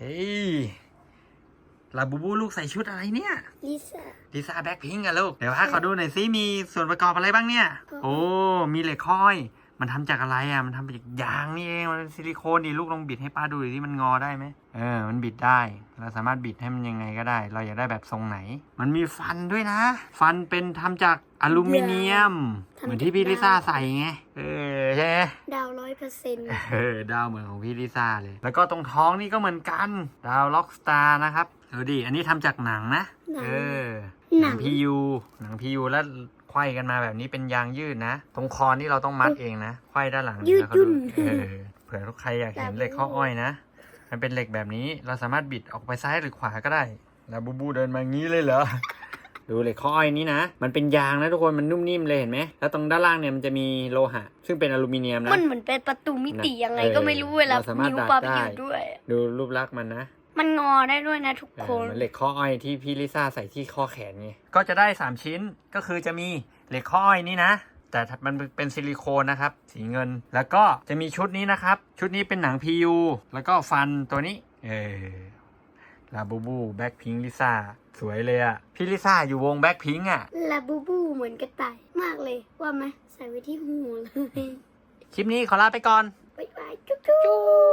เฮ้ยลาบูบูลูกใส่ชุดอะไรเนี่ย ลิซ่า ลิซ่าแบ็คพิงอะลูก เดี๋ยวพาขอดูหน่อยซิมีส่วนประกอบอะไรบ้างเนี่ย โอ้ มีเหล็กค่อย มันทำจากอะไรอะ มันทำจากยางนี่เอง มันเป็นซิลิโคนดิลูกลองบิดให้ป้าดูดิที่มันงอได้ไหม เออ มันบิดได้ เราสามารถบิดให้มันยังไงก็ได้ เราอยากได้แบบทรงไหน มันมีฟันด้วยนะ ฟันเป็นทำจากอลูมิเนียม เหมือนที่พี่ลิซ่าใส่ไง เออ ใช่ไหมดาวร้อยเปอร์เซ็นต์เออดาวเหมือนของพี่ลิซ่าเลย แล้วก็ตรงท้องนี่ก็เหมือนกัน ดาวล็อกสตาร์นะครับดูดิอันนี้ทำจากหนังนะหนังเออ หนังพียูหนังพียูแล้วไขว้กันมาแบบนี้เป็นยางยืดนะ ตรงคอนี่เราต้องมัดเองนะ ไขว้ด้านหลังยืดแล้วก็ยุ่นเออเผื่อใครอยากเห็นเหล็กข้ออ้อยนะ มันเป็นเหล็กแบบนี้ เราสามารถบิดออกไปซ้ายหรือขวาก็ได้ แล้วบูบูเดินมางี้เลยเหรอ ดูเหล็กข้ออ้อยนี้นะ มันเป็นยางนะทุกคน มันนุ่มนิ่มเลยเห็นไหม แล้วตรงด้านล่างเนี่ยมันจะมีโลหะ ซึ่งเป็นอลูมิเนียมนะ มันเหมือนเป็นประตูมิติยังไงเออก็ไม่รู้เวลาเราสามารถนิ้วดัดปลาไปได้อยู่ด้วย ดูรูปลักษณ์มันนะ มันงอได้ด้วยนะทุกเออคนเหมือนเหล็กข้ออ้อยที่พี่ลิซ่าใส่ที่ข้อแขนไง ก็จะได้ 3 ชิ้น ก็คือจะมีเหล็กข้ออ้อยนี่นะแต่มันเป็นซิลิโคนนะครับ สีเงิน แล้วก็จะมีชุดนี้นะครับ ชุดนี้เป็นหนัง PU แล้วก็ฟันตัวนี้ เออ ลาบูบูแบ็คพิงลิซ่าสวยเลยอะพี่ลิซ่าอยู่วงแบ็คพิงอะลาบูบูเหมือนกระต่ายมากเลย ว่าไหมใส่ไว้ที่หูเลย คลิปนี้ขอลาไปก่อน บ๊ายบายจุ๊บจุ๊บ